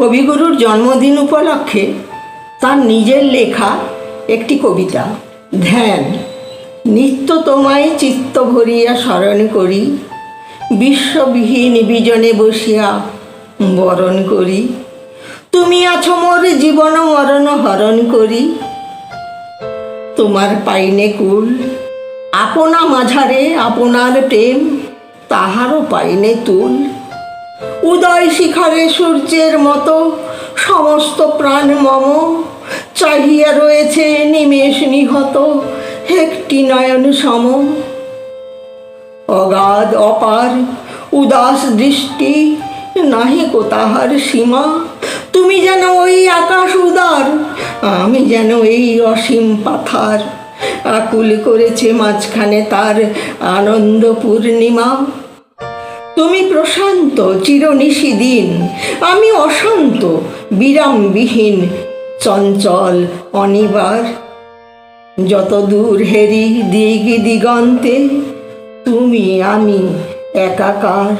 কবিগুরুর জন্মদিন উপলক্ষে তার নিজের লেখা একটি কবিতা, ধ্যান, নিত্য তোমায় চিত্ত ভরিয়া স্মরণ করি, বিশ্ববিহীন বিজনে বসিয়া বরণ করি। তুমি আছো মোর জীবন মরণ হরণ করি। তোমার পাইনে কুল, আপনা মাঝারে আপনার প্রেম, তাহারও পাইনে তুল। উদয় শিখরে সূর্যের মতো সমস্ত প্রাণ মম। চাহিয়া রয়েছে নিমেষ নিহত একটি নয়ন সম। অগাধ অপার উদাস দৃষ্টি, নাহি কো তাহার সীমা। তুমি যেন ওই আকাশ উদার, আমি যেন এই অসীম পাথার। আকুল করেছে মাঝখানে তার আনন্দ পূর্ণিমা। তুমি প্রশান্ত, চিরনিশি দিন। আমি অশান্ত, বিরামবিহীন, চঞ্চল, অনিবার। যত দূর হেরি দিগি দিগন্তে, তুমি আমি একাকার।